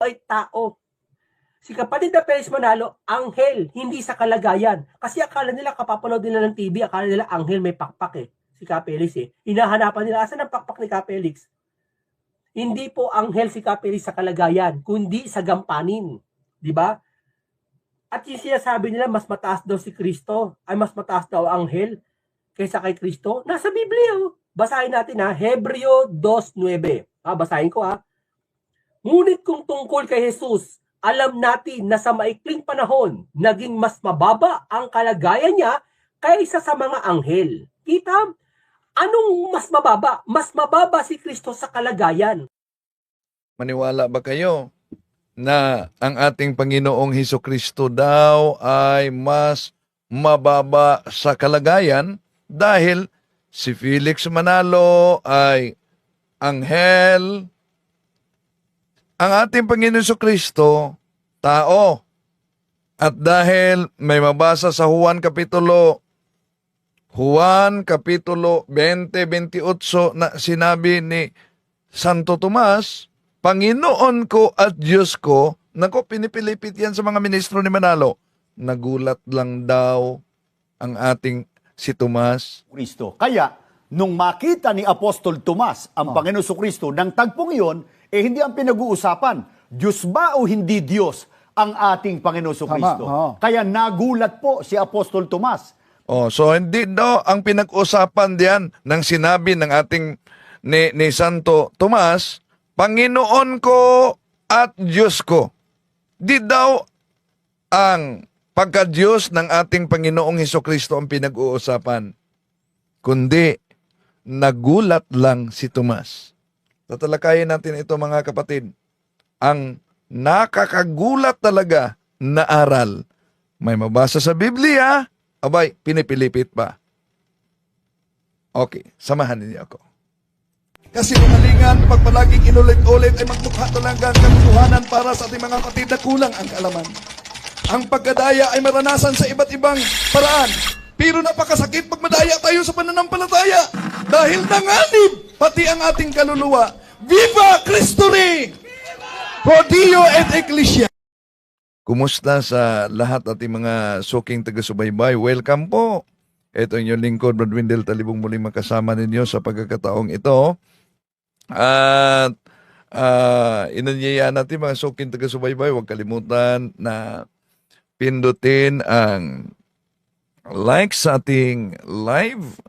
ay tao. Si kapatid na Perez Manalo, anghel, hindi sa kalagayan. Kasi akala nila kapapanood nila ng TV, akala nila anghel may pakpak eh. Si Capelis eh. Hinahanapan nila, asan ang pakpak ni Capelis? Hindi po anghel si Capelis sa kalagayan, kundi sa gampanin. Di ba? At yung sinasabi nila, mas mataas daw si Kristo, ay mas mataas daw ang anghel kaysa kay Kristo. Nasa Biblia oh. Basahin natin ha, Hebreo 2.9. Ah, basahin ko ha. Ngunit kung tungkol kay Jesus, alam natin na sa maikling panahon, naging mas mababa ang kalagayan niya kaysa sa mga anghel. Kita? Anong mas mababa? Mas mababa si Kristo sa kalagayan. Maniwala ba kayo na ang ating Panginoong Heso Kristo daw ay mas mababa sa kalagayan dahil si Felix Manalo ay anghel. Ang ating Panginoon Heso Kristo, tao. At dahil may mabasa sa Juan Kapitulo Juan Kapitulo 20-28 na sinabi ni Santo Tomas, Panginoon ko at Diyos ko, nako pinipilipit yan sa mga ministro ni Manalo. Nagulat lang daw ang ating si Tomas. Kristo. Kaya, nung makita ni Apostol Tomas ang Panginoon sa Kristo, ng tagpong iyon, eh hindi ang pinag-uusapan, Diyos ba o hindi Diyos ang ating Panginoon Kristo? oo. Kaya nagulat po si Apostol Tomas. Oh, so hindi daw ang pinag-usapan diyan ng sinabi ng ating ni, ni Santo Tomas, Panginoon ko at Diyos ko. Di daw ang pagka-Diyos ng ating Panginoong Heso Kristo ang pinag-uusapan. Kundi, nagulat lang si Tomas. Tatalakayin natin ito mga kapatid. Ang nakakagulat talaga na aral. May mabasa sa Biblia, abay, pinipilipit pa. Okay, samahan ninyo ako. Kasi lumalingan, pag palaging inulit-ulit ay magmukha talaga ang katotohanan para sa ating mga kapatid na kulang ang kaalaman. Ang pagkadaya ay maranasan sa iba't ibang paraan. Pero napakasakit pag madaya tayo sa pananampalataya. Dahil nanganib pati ang ating kaluluwa. Viva Cristo Rey! Pro Dio et Ecclesia! Kumusta sa lahat ating mga suking taga-subaybay? Welcome po! Ito inyong lingkod, Brad Windel Talibong muling makasama ninyo sa pagkakataong ito. At uh, inanyaya natin mga suking taga-subaybay, huwag kalimutan na pindutin ang like sa ating live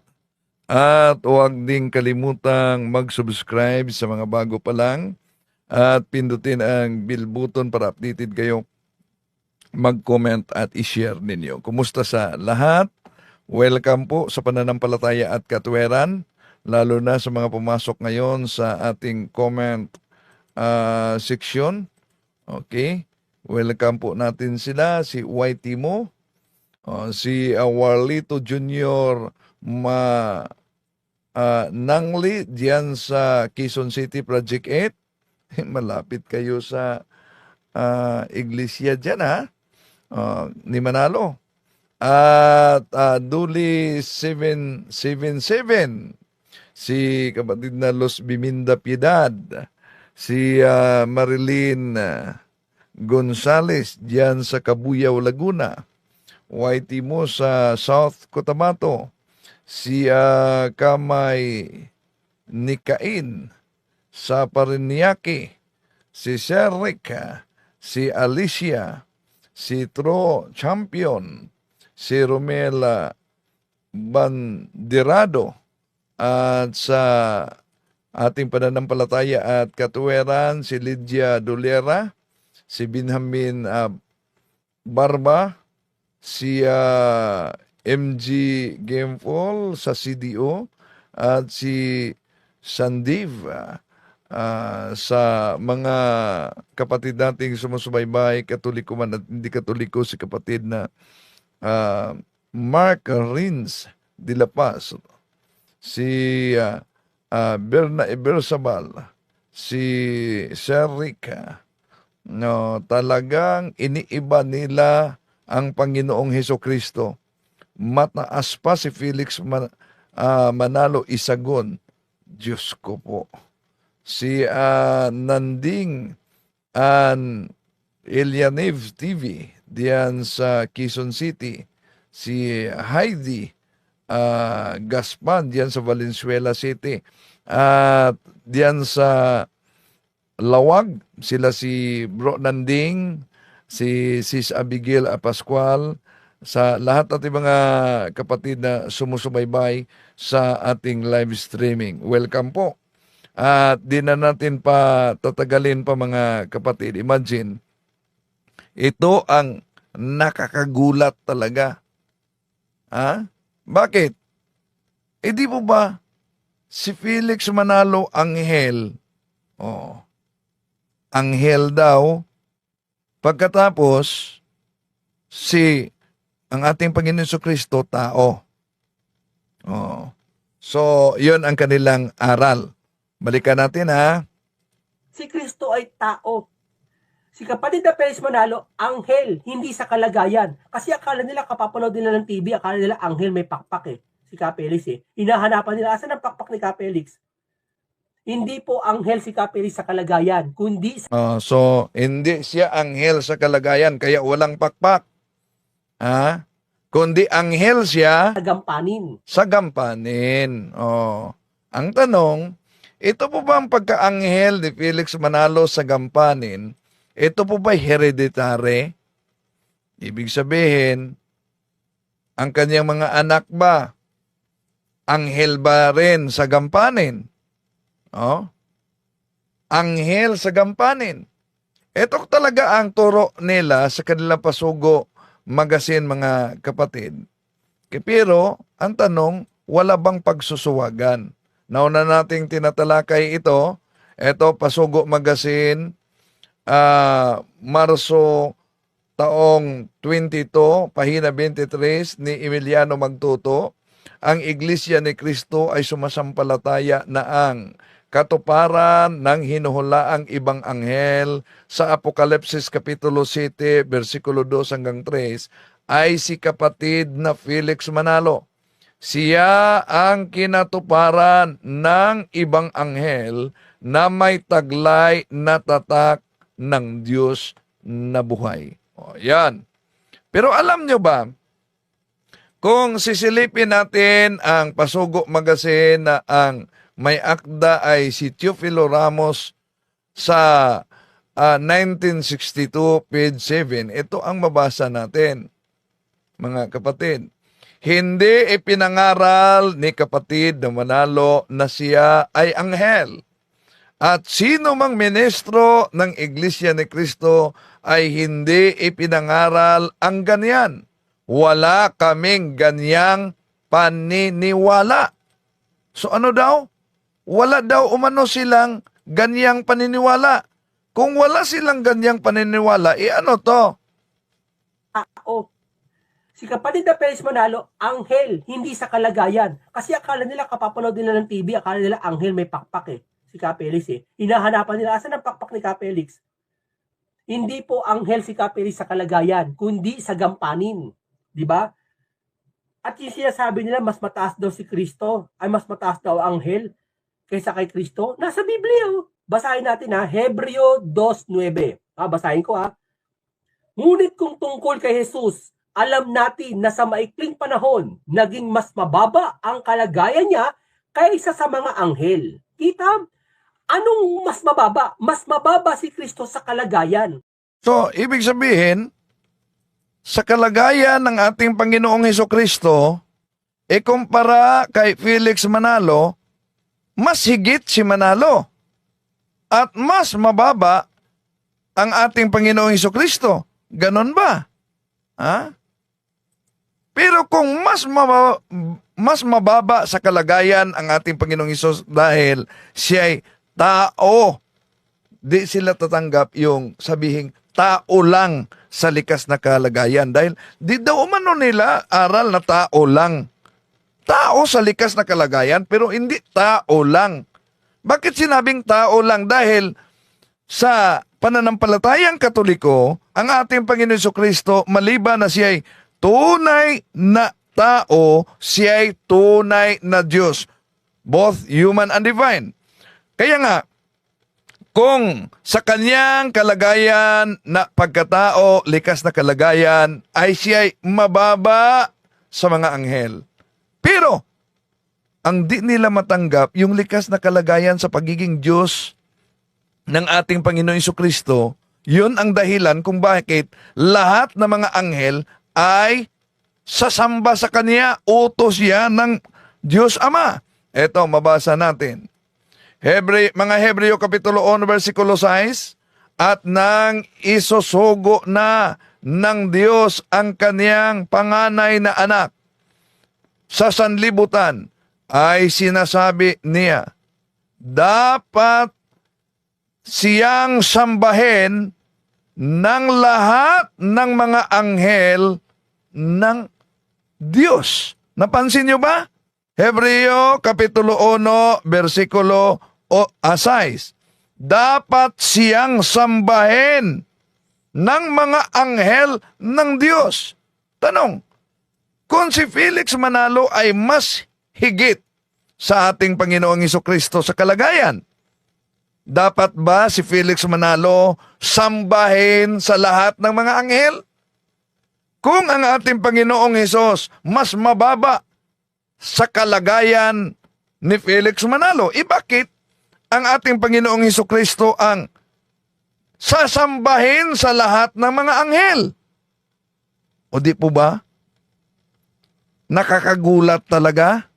at huwag ding kalimutang mag-subscribe sa mga bago pa lang at pindutin ang bell button para updated kayo mag-comment at i-share ninyo. Kumusta sa lahat? Welcome po sa pananampalataya at katweran, lalo na sa mga pumasok ngayon sa ating comment ah, section. Okay? Welcome po natin sila, si Whitey Mo, oh, si uh, Warlito Jr. Ma ah, Nangli diyan sa Quezon City Project 8. Malapit kayo sa ah, iglesia diyan ha. Ah, ni Manalo. At ah, Duli 777 si kapatid na Los Biminda Piedad, si ah, Marilyn ah, Gonzales diyan sa Cabuyao, Laguna, YT mo sa South Cotabato, si ah, Kamay Nikain sa Paranaque, si Sir Rick, ah, si Alicia, si Tro Champion, si Romela Bandirado, at sa ating pananampalataya at katuweran, si Lydia Dolera, si Binhamin ah, Barba, si ah, MG Gamefall sa CDO, at si Sandiv ah, sa mga kapatid nating sumusubaybay, katoliko man at hindi katoliko, si kapatid na ah, Mark Rins de la Paz, si ah, ah, Berna Ibersabal, si Sir Rica, no, talagang iniiba nila ang Panginoong Heso Kristo. Mataas pa si Felix Man- ah, Manalo Isagon. Diyos ko po. Si ah, Nanding an Ilianiv TV diyan sa Quezon City. Si Heidi ah, Gaspan diyan sa Valenzuela City. At diyan sa Lawag, sila si Bro Nanding, si Sis Abigail Apascual, sa lahat ating mga kapatid na sumusubaybay sa ating live streaming. Welcome po. At di na natin pa tatagalin pa mga kapatid. Imagine, ito ang nakakagulat talaga. Ha? Bakit? Eh di po ba si Felix Manalo Anghel, oh, Anghel daw, pagkatapos si ang ating Panginoon sa Kristo tao. Oh. So, 'yun ang kanilang aral. Balikan natin ha. Si Kristo ay tao. Si kapatid na Perez Manalo, anghel, hindi sa kalagayan. Kasi akala nila kapapanood nila ng TV, akala nila anghel may pakpak eh. Si Capelis eh. Hinahanapan nila, asan ang pakpak ni Capelis? Hindi po anghel si Capelis sa kalagayan, kundi sa Oh, so, hindi siya anghel sa kalagayan, kaya walang pakpak. Ha? Kundi anghel siya gampanin. sa gampanin. Oh. Ang tanong, ito po ba ang pagka-anghel ni Felix Manalo sa gampanin? Ito po ba hereditary? Ibig sabihin, ang kanyang mga anak ba, anghel ba rin sa gampanin? Oh? Anghel sa gampanin. Ito talaga ang turo nila sa kanilang pasugo magasin mga kapatid. Pero, ang tanong, wala bang pagsusuwagan? Nauna nating tinatalakay ito. Ito, Pasugo Magasin, ah, Marso taong 22, pahina 23 ni Emiliano Magtuto. Ang Iglesia ni Kristo ay sumasampalataya na ang katuparan ng hinuhulaang ibang anghel sa Apokalipsis Kapitulo 7, versikulo 2 hanggang 3 ay si kapatid na Felix Manalo. Siya ang kinatuparan ng ibang anghel na may taglay na tatak ng Diyos na buhay. O, yan. Pero alam nyo ba, kung sisilipin natin ang Pasugo Magazine na ang may akda ay si Teofilo Ramos sa ah, 1962 page 7, ito ang mabasa natin, mga kapatid. Hindi ipinangaral ni kapatid na Manalo na siya ay anghel. At sino mang ministro ng Iglesia ni Kristo ay hindi ipinangaral ang ganyan. Wala kaming ganyang paniniwala. So ano daw? Wala daw umano silang ganyang paniniwala. Kung wala silang ganyang paniniwala, eh ano to? tao. Si kapatid na Perez Manalo, anghel, hindi sa kalagayan. Kasi akala nila kapapanood nila ng TV, akala nila anghel may pakpak eh. Si Capelis eh. Hinahanapan nila, asan ang pakpak ni Capelis? Hindi po anghel si Capelis sa kalagayan, kundi sa gampanin. Di ba? At yung sinasabi nila, mas mataas daw si Kristo, ay mas mataas daw ang anghel kaysa kay Kristo. Nasa Biblia oh. Basahin natin ha, Hebreo 2.9. Ah, basahin ko ha. Ngunit kung tungkol kay Jesus, alam natin na sa maikling panahon, naging mas mababa ang kalagayan niya kaysa sa mga anghel. Kita? Anong mas mababa? Mas mababa si Kristo sa kalagayan. So, ibig sabihin, sa kalagayan ng ating Panginoong Heso Kristo, e kumpara kay Felix Manalo, mas higit si Manalo. At mas mababa ang ating Panginoong Kristo. Ganon ba? Ha? Pero kung mas mababa, mas mababa sa kalagayan ang ating Panginoong Hesus dahil siya ay tao, di sila tatanggap yung sabihing tao lang sa likas na kalagayan dahil di daw umano nila aral na tao lang. Tao sa likas na kalagayan pero hindi tao lang. Bakit sinabing tao lang? Dahil sa pananampalatayang katoliko, ang ating Panginoon Hesus Kristo, maliban na siya ay tunay na tao, siya ay tunay na Diyos. Both human and divine. Kaya nga, kung sa kanyang kalagayan na pagkatao, likas na kalagayan, ay siya ay mababa sa mga anghel. Pero, ang di nila matanggap, yung likas na kalagayan sa pagiging Diyos ng ating Panginoon Kristo, yun ang dahilan kung bakit lahat ng mga anghel ay sasamba sa Kanya, utos yan ng Diyos Ama. Ito, mabasa natin. Hebre, mga Hebreo Kapitulo 1, versikulo 6, at nang isosogo na ng Diyos ang kaniyang panganay na anak sa sanlibutan, ay sinasabi niya, dapat siyang sambahin ng lahat ng mga anghel ng Diyos. Napansin niyo ba? Hebreo Kapitulo 1, versikulo o, ah, 6. Dapat siyang sambahin ng mga anghel ng Diyos. Tanong, kung si Felix Manalo ay mas higit sa ating Panginoong Kristo sa kalagayan, dapat ba si Felix Manalo sambahin sa lahat ng mga anghel? Kung ang ating Panginoong Hesus mas mababa sa kalagayan ni Felix Manalo, eh bakit ang ating Panginoong Hesus Kristo ang sasambahin sa lahat ng mga anghel? O di po ba? Nakakagulat talaga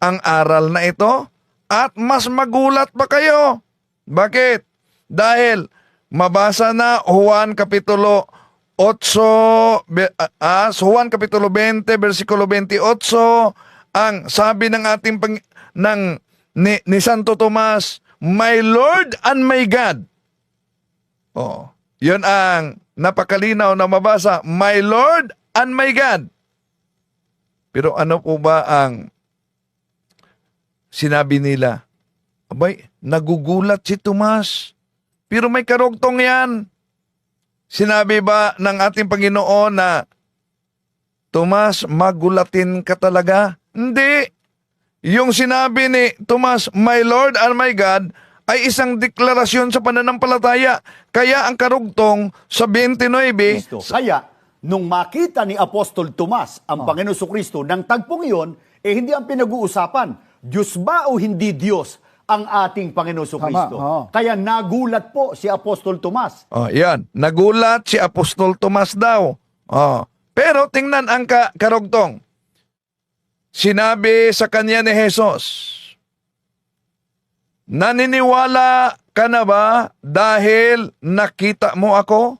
ang aral na ito at mas magulat pa kayo. Bakit? Dahil mabasa na Juan Kapitulo 8, be- ah, Juan Kapitulo 20, versikulo 28, ang sabi ng ating pang, ng ni, ni Santo Tomas, My Lord and my God. Oh, yun ang napakalinaw na mabasa, My Lord and my God. Pero ano po ba ang sinabi nila? Abay, nagugulat si Tomas. Pero may karugtong yan. Sinabi ba ng ating Panginoon na, Tomas, magulatin ka talaga? Hindi. Yung sinabi ni Tomas, My Lord and my God, ay isang deklarasyon sa pananampalataya. Kaya ang karugtong sa 29, Kristo. Kaya, nung makita ni Apostol Tomas ang Panginoon Kristo ng tagpong iyon, eh hindi ang pinag-uusapan, Diyos ba o hindi Diyos ang ating Panginoon Kristo? oo. Kaya nagulat po si Apostol Tomas. Oh, yan. Nagulat si Apostol Tomas daw. Oh. Pero tingnan ang ka- karugtong. Sinabi sa kanya ni Jesus, Naniniwala ka na ba dahil nakita mo ako?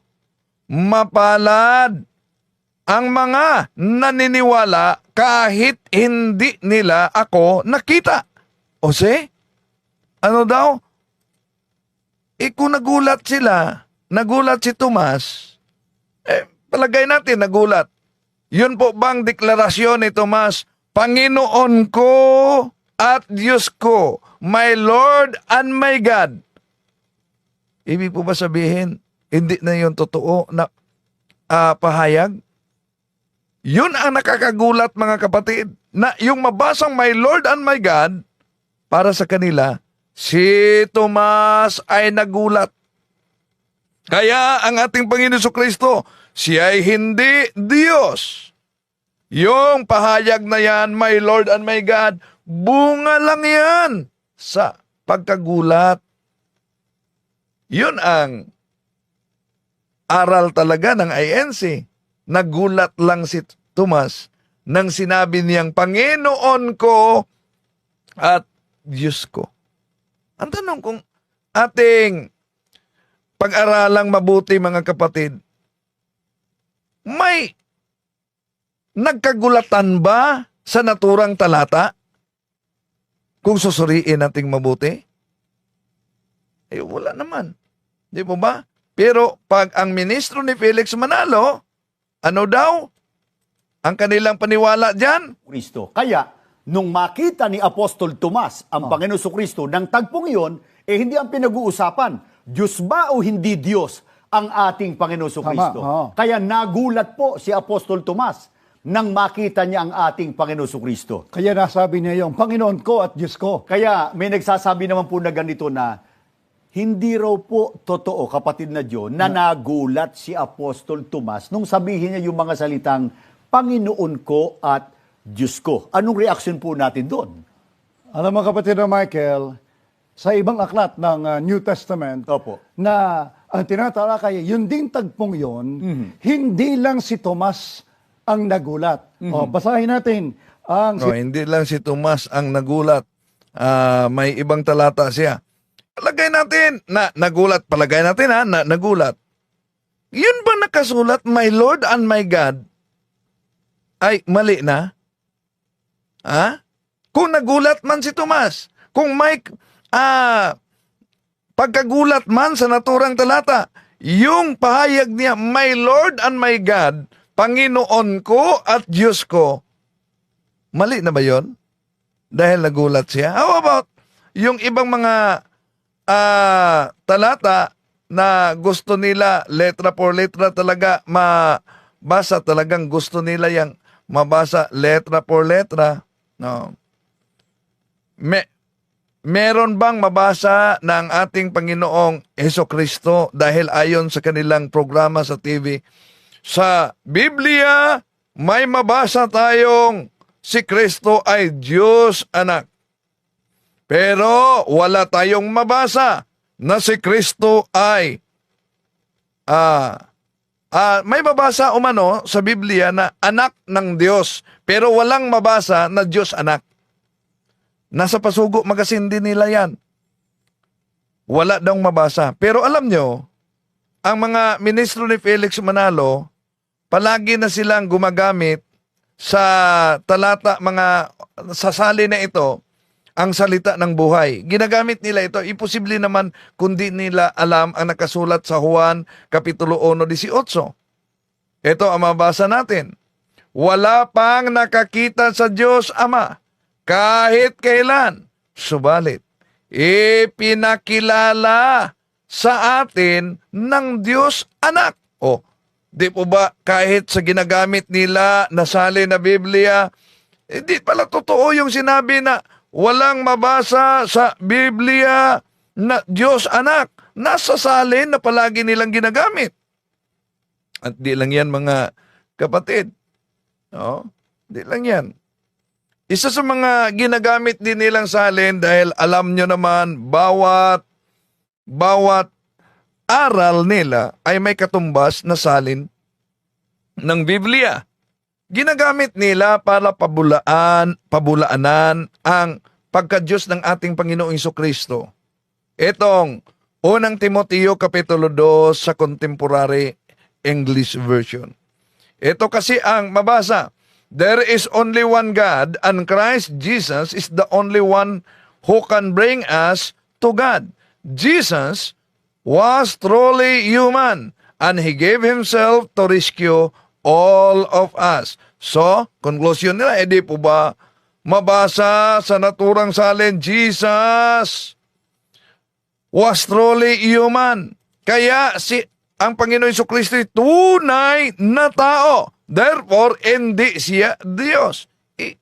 Mapalad ang mga naniniwala kahit hindi nila ako nakita. O si? Ano daw? Eh kung nagulat sila, nagulat si Tomas, eh palagay natin nagulat. Yun po bang deklarasyon ni Tomas, Panginoon ko at Diyos ko, my Lord and my God. Ibig po ba sabihin, hindi na yun totoo na ah, pahayag? Yun ang nakakagulat mga kapatid, na yung mabasang my Lord and my God, para sa kanila, si Tomas ay nagulat. Kaya ang ating Panginoon Kristo, siya ay hindi Diyos. Yung pahayag na yan, my Lord and my God, bunga lang yan sa pagkagulat. Yun ang aral talaga ng INC. Nagulat lang si Tomas nang sinabi niyang, Panginoon ko at Diyos ko. Ang tanong kung ating pag-aralang mabuti mga kapatid, may nagkagulatan ba sa naturang talata? Kung susuriin nating mabuti? Eh, wala naman. Di mo ba? Pero pag ang ministro ni Felix Manalo, ano daw? Ang kanilang paniwala dyan? Kristo. Kaya, nung makita ni Apostol Tomas ang Panginoon Kristo ng tagpong iyon, eh hindi ang pinag-uusapan, Diyos ba o hindi Diyos ang ating Panginoon Kristo? oo. Kaya nagulat po si Apostol Tomas nang makita niya ang ating Panginoon Kristo. Kaya nasabi niya yung Panginoon ko at Diyos ko. Kaya may nagsasabi naman po na ganito na hindi raw po totoo, kapatid na John, na nagulat si Apostol Tomas nung sabihin niya yung mga salitang, Panginoon ko at Diyos ko. Anong reaction po natin doon? Alam mo kapatid na Michael, sa ibang aklat ng uh, New Testament, Opo. na ang tinatalakay, yun ding tagpong yon, hindi lang si Tomas ang nagulat. O, basahin natin ang No, hindi lang si Tomas ang nagulat. Ah, may ibang talata siya. Palagay natin na nagulat, palagay natin ha, na nagulat. Yun ba nakasulat, my Lord and my God? Ay, mali na? Ha? Kung nagulat man si Tomas, kung may ah, pagkagulat man sa naturang talata, yung pahayag niya, my Lord and my God, Panginoon ko at Diyos ko, mali na ba yon? Dahil nagulat siya. How about yung ibang mga ah, talata na gusto nila letra por letra talaga mabasa talagang gusto nila yang mabasa letra por letra no? Me meron bang mabasa ng ating Panginoong Heso Kristo dahil ayon sa kanilang programa sa TV sa Biblia may mabasa tayong si Kristo ay Diyos anak pero wala tayong mabasa na si Kristo ay ah ah, may mabasa umano sa Biblia na anak ng Diyos pero walang mabasa na Diyos anak. Nasa pasugo magasin din nila yan. Wala daw mabasa. Pero alam nyo, ang mga ministro ni Felix Manalo, palagi na silang gumagamit sa talata mga sasali na ito ang salita ng buhay. Ginagamit nila ito. Imposible naman kundi nila alam ang nakasulat sa Juan Kapitulo 1.18. Ito ang mabasa natin. Wala pang nakakita sa Diyos Ama kahit kailan. Subalit, ipinakilala sa atin ng Diyos Anak. O, di po ba kahit sa ginagamit nila na sali na Biblia, hindi pala totoo yung sinabi na walang mabasa sa Biblia na Diyos anak. Nasa salin na palagi nilang ginagamit. At di lang yan mga kapatid. No? Di lang yan. Isa sa mga ginagamit din nilang salin dahil alam nyo naman bawat bawat aral nila ay may katumbas na salin ng Biblia ginagamit nila para pabulaan, pabulaanan ang pagka-Diyos ng ating Panginoong Kristo. Itong unang Timoteo Kapitulo 2 sa Contemporary English Version. Ito kasi ang mabasa. There is only one God and Christ Jesus is the only one who can bring us to God. Jesus was truly human and He gave Himself to rescue all of us. So, conclusion nila, edi po ba mabasa sa naturang salin, Jesus was truly human. Kaya si ang Panginoon Iso Kristo ay tunay na tao. Therefore, hindi siya Diyos. Eh,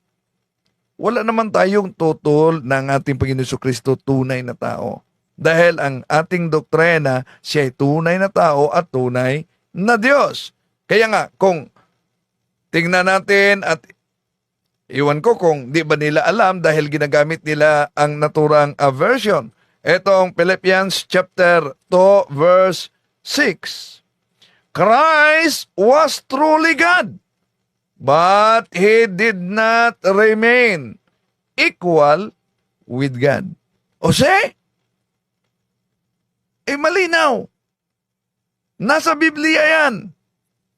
wala naman tayong tutol ng ating Panginoon Iso Kristo tunay na tao. Dahil ang ating doktrina, siya ay tunay na tao at tunay na Diyos. Kaya nga, kung tingnan natin at iwan ko kung di ba nila alam dahil ginagamit nila ang naturang uh, version. Etong Philippians chapter 2 verse 6. Christ was truly God, but He did not remain equal with God. O say, eh malinaw. Nasa Biblia yan.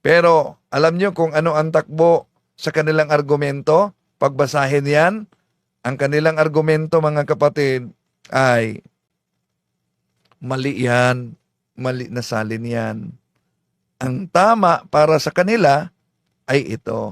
Pero alam nyo kung ano ang takbo sa kanilang argumento? Pagbasahin yan, ang kanilang argumento mga kapatid ay mali yan, mali na salin yan. Ang tama para sa kanila ay ito.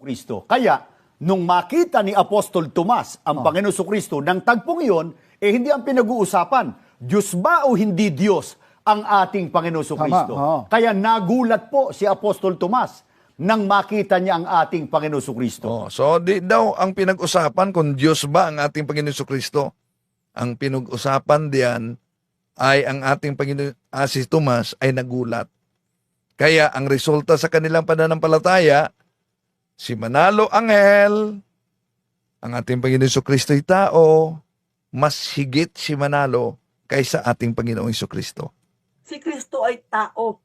Kristo. Kaya, nung makita ni Apostol Tomas ang Panginoon sa Kristo ng tagpong iyon, eh hindi ang pinag-uusapan, Diyos ba o hindi Diyos ang ating Panginoon Kristo? Kaya nagulat po si Apostol Tomas nang makita niya ang ating Panginoon Kristo. Oh, so di daw ang pinag-usapan kung Diyos ba ang ating Panginoon Kristo. Ang pinag-usapan diyan ay ang ating Panginoon, ah, si Tomas ay nagulat. Kaya ang resulta sa kanilang pananampalataya, si Manalo Angel, ang ating Panginoon Iso Kristo'y tao, mas higit si Manalo kaysa ating Panginoong Iso Kristo. Si Kristo ay tao.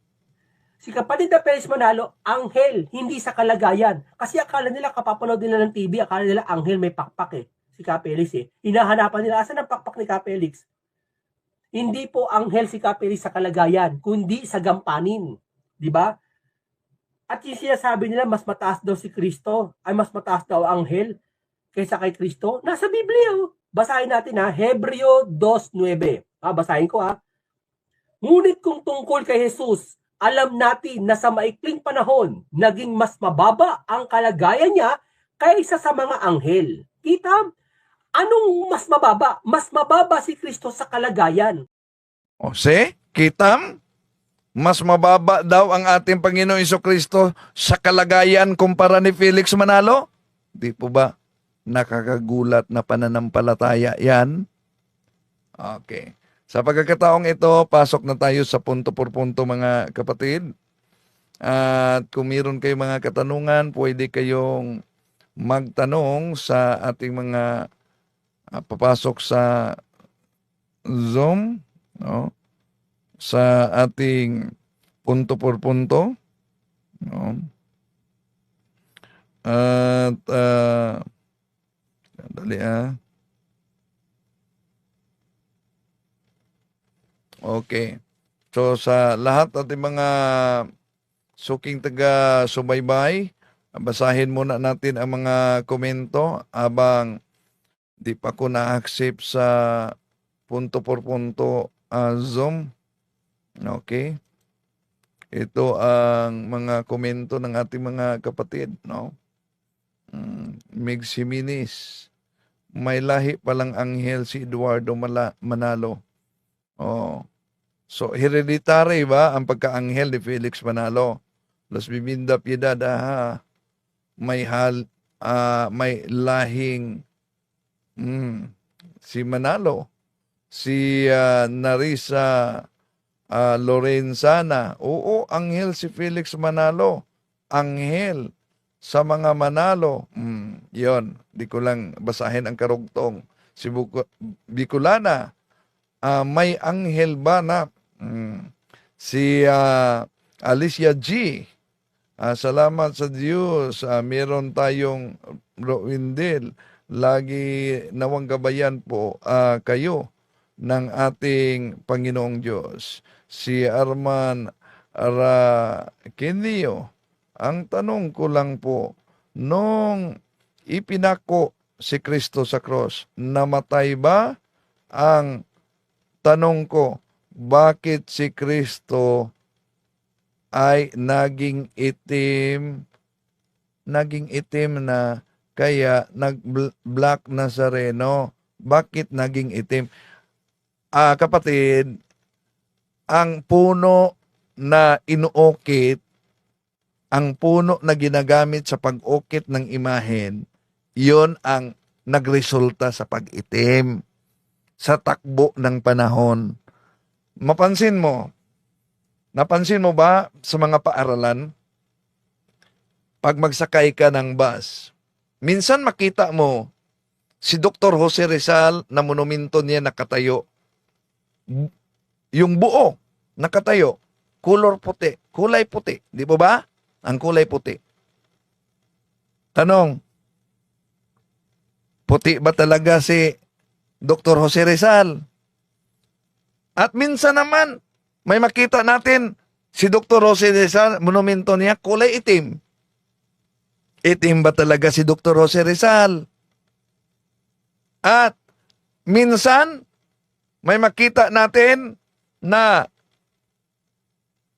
Si kapatid na Perez Manalo, anghel, hindi sa kalagayan. Kasi akala nila kapapanood nila ng TV, akala nila anghel may pakpak eh. Si Capelis eh. Hinahanapan nila, asan ang pakpak ni Capelis? Hindi po anghel si Capelis sa kalagayan, kundi sa gampanin. Di ba? At yung sinasabi nila, mas mataas daw si Kristo, ay mas mataas daw ang anghel kaysa kay Kristo. Nasa Biblia oh. Basahin natin ha, Hebreo 2.9. Ah, basahin ko ha. Ngunit kung tungkol kay Jesus, alam natin na sa maikling panahon, naging mas mababa ang kalagayan niya kaysa sa mga anghel. Kita? Anong mas mababa? Mas mababa si Kristo sa kalagayan. O se, kitam? Mas mababa daw ang ating Panginoong Iso Kristo sa kalagayan kumpara ni Felix Manalo? Di po ba nakakagulat na pananampalataya yan? Okay. Sa pagkakataong ito, pasok na tayo sa punto por punto mga kapatid. At kung meron kayo mga katanungan, pwede kayong magtanong sa ating mga ah, papasok sa Zoom, no? Sa ating punto por punto, no? At ah, dali ah. Okay. So sa lahat ating mga suking taga subaybay, basahin muna natin ang mga komento habang di pa ko na-accept sa punto por punto ah, Zoom. Okay. Ito ang mga komento ng ating mga kapatid, no? Mm, Mig Siminis. May lahi palang anghel si Eduardo Manalo. Oh. So, hereditary ba ang pagkaanghel ni Felix Manalo? Las Biminda Piedad, aha. May hal, ah, may lahing mm, si Manalo. Si ah, Narisa ah, Lorenzana. Oo, anghel si Felix Manalo. Anghel sa mga Manalo. Mm, yon, di ko lang basahin ang karugtong. Si Bicolana, ah, may anghel ba na mm, si ah, Alicia G. Ah, salamat sa Diyos. Ah, meron tayong Rowindel. Lagi nawang gabayan po ah, kayo ng ating Panginoong Diyos. Si Arman Araquenio. Ang tanong ko lang po, nung ipinako si Kristo sa cross, namatay ba? Ang tanong ko, bakit si Kristo ay naging itim, naging itim na kaya nag-black Nazareno? Bakit naging itim? Ah, kapatid, ang puno na inuokit, ang puno na ginagamit sa pag-ukit ng imahen, yon ang nagresulta sa pag-itim sa takbo ng panahon. Mapansin mo, napansin mo ba sa mga paaralan, pag magsakay ka ng bus, minsan makita mo si Dr. Jose Rizal na monumento niya nakatayo. Yung buo, nakatayo. Color puti. Kulay puti. Di ba ba? Ang kulay puti. Tanong, puti ba talaga si Dr. Jose Rizal? At minsan naman, may makita natin si Dr. Jose Rizal, monumento niya, kulay itim. Itim ba talaga si Dr. Jose Rizal? At minsan, may makita natin na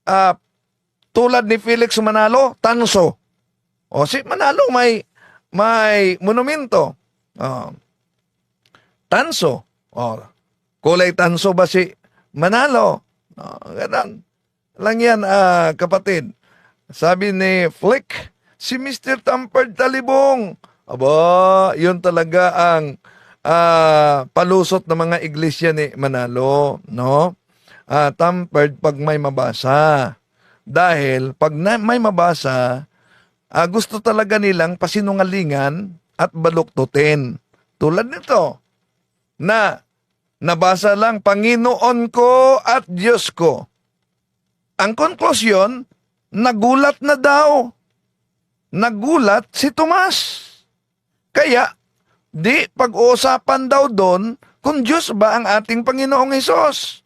ah, tulad ni Felix Manalo, tanso. O si Manalo may may monumento. Oh. Tanso. O, kulay tanso ba si Manalo? Oh, ganun. Lang yan, ah, kapatid. Sabi ni Flick, si Mr. Tampard Talibong. Aba, yun talaga ang ah, palusot ng mga iglesia ni Manalo, no? Ah, tampered pag may mabasa. Dahil pag na, may mabasa, ah, gusto talaga nilang pasinungalingan at baluktutin. Tulad nito, na nabasa lang, Panginoon ko at Diyos ko. Ang konklusyon, nagulat na daw. Nagulat si Tomas. Kaya, di pag-uusapan daw doon kung Diyos ba ang ating Panginoong Hesus.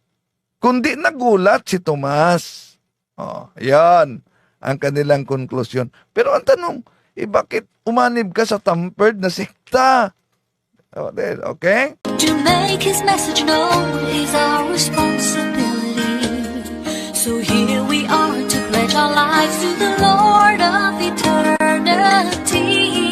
Kundi nagulat si Tomas. Oh, yan ang kanilang konklusyon. Pero ang tanong, eh bakit umanib ka sa tampered na sikta? About that? Okay? To make his message known is our responsibility. So here we are to pledge our lives to the Lord of eternity.